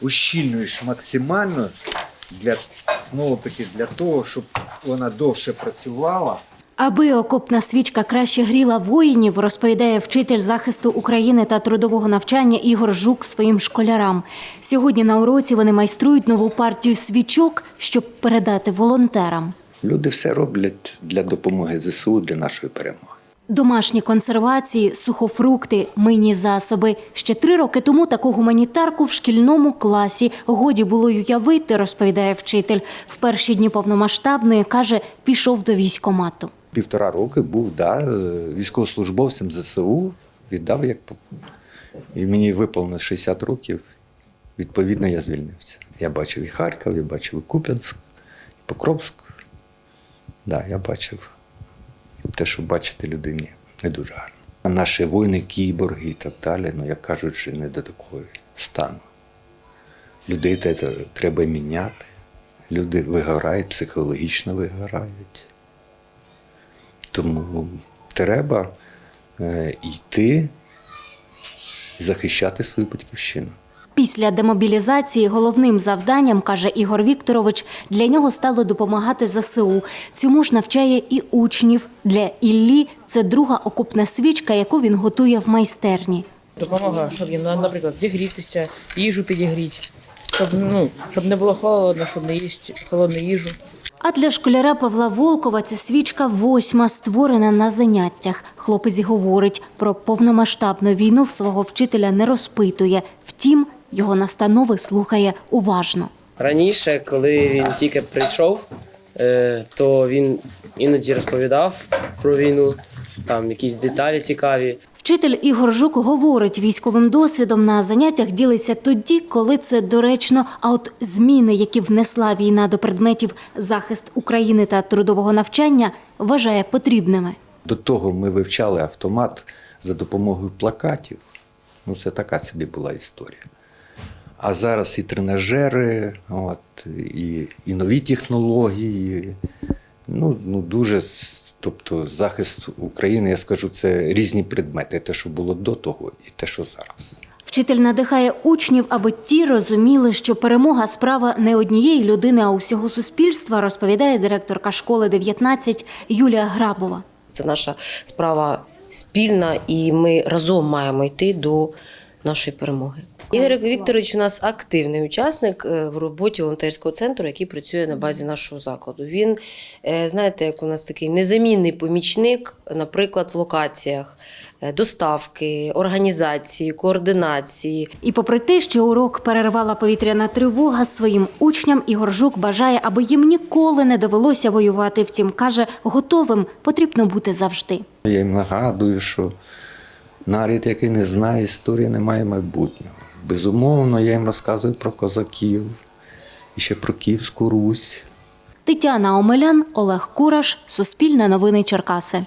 ущільнюєш максимально для знову таки для того, щоб вона довше працювала. Аби окопна свічка краще гріла воїнів, розповідає вчитель захисту України та трудового навчання Ігор Жук своїм школярам. Сьогодні на уроці вони майструють нову партію свічок, щоб передати волонтерам. Люди все роблять для допомоги ЗСУ, для нашої перемоги. Домашні консервації, сухофрукти, мийні засоби. Ще три роки тому таку гуманітарку в шкільному класі годі було уявити, розповідає вчитель. В перші дні повномасштабної каже, пішов до військомату. Півтора роки був да, е, військовослужбовцем ЗСУ, віддав як і мені виповнилось 60 років. Відповідно, я звільнився. Я бачив і Харків, я бачив і Куп'янськ, і Покровськ. Да, я бачив те, що бачити людині не дуже гарно. А наші воїни, кіборги і так далі, ну як кажуть, що не до такого стану. Людей треба міняти. Люди вигорають, психологічно вигорають. Тому треба е, йти і захищати свою батьківщину. Після демобілізації головним завданням, каже Ігор Вікторович, для нього стало допомагати ЗСУ. Цьому ж навчає і учнів. Для Іллі це друга окупна свічка, яку він готує в майстерні. Допомагає, щоб їм, наприклад, зігрітися, їжу підігріти, щоб, ну, щоб не було холодно, щоб не їсти холодну їжу. А для школяра Павла Волкова ця свічка восьма створена на заняттях. Хлопець говорить, про повномасштабну війну в свого вчителя не розпитує. Втім, його настанови слухає уважно. Раніше, коли він тільки прийшов, е, то він іноді розповідав про війну, там якісь деталі цікаві. Вчитель Ігор Жук говорить, військовим досвідом на заняттях ділиться тоді, коли це доречно. А от зміни, які внесла війна до предметів захист України та трудового навчання, вважає потрібними. До того ми вивчали автомат за допомогою плакатів. Ну, це така собі була історія. А зараз і тренажери, от, і, і нові технології. Ну, ну дуже, тобто, захист України, я скажу, це різні предмети. Те, що було до того, і те, що зараз. Вчитель надихає учнів, аби ті розуміли, що перемога справа не однієї людини, а усього суспільства, розповідає директорка школи 19 Юлія Грабова. Це наша справа спільна, і ми разом маємо йти до нашої перемоги. Ігор Вікторович у нас активний учасник е, в роботі волонтерського центру, який працює на базі нашого закладу. Він, е, знаєте, як у нас такий незамінний помічник, наприклад, в локаціях е, доставки, організації, координації. І попри те, що урок перервала повітряна тривога своїм учням, Ігор Жук бажає, аби їм ніколи не довелося воювати. Втім, каже, готовим потрібно бути завжди. Я їм нагадую, що нарід, який не знає історії, не має майбутнього. Безумовно, я їм розказую про козаків, і ще про Київську Русь. Тетяна Омелян, Олег Кураш, Суспільне новини Черкаси.